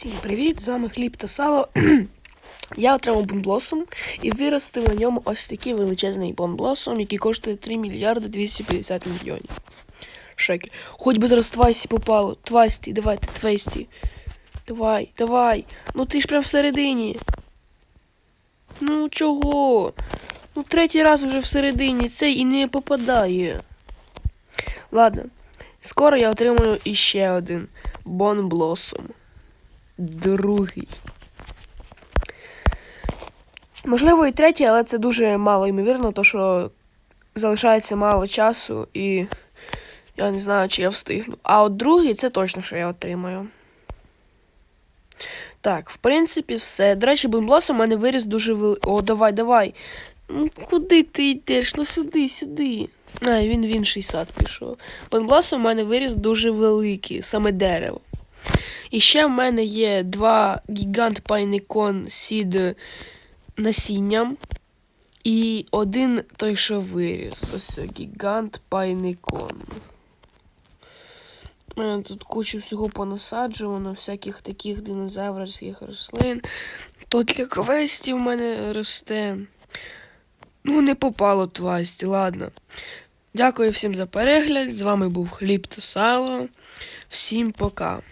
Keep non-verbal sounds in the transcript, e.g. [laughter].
Всім привіт! З вами Хліб та Сало. [clears throat] Я отримав бонблосом і виростив на ньому ось такий величезний бонблосом, який коштує 3 мільярди 250 мільйонів. Шекель. Хоч би зараз твайсі попало. Твайсті, давайте, твейсті. Давай, давай. Ну ти ж прям всередині. Ну чого? Ну третій раз вже всередині цей і не попадає. Ладно. Скоро я отримаю іще один бонблосом. Другий. Можливо, і третій, але це дуже мало ймовірно, то що залишається мало часу і я не знаю, чи я встигну. А от другий це точно, що я отримаю. Так, в принципі, все. До речі, бонблос у мене виріс дуже великий. О, давай, давай. Ну, куди ти йдеш? Ну сюди, сюди. А, він в інший сад пішов. Бонблос у мене виріс дуже великий, саме дерево. І ще в мене є два гігант пайникон сід насінням. І один той, що виріс. Ось гігант пайникон. Тут кучу всього понасаджувано, всяких таких динозаврських рослин. То для квестів в мене росте. Ну, не попало твасті, ладно. Дякую всім за перегляд. З вами був Хліб та Сало. Всім пока.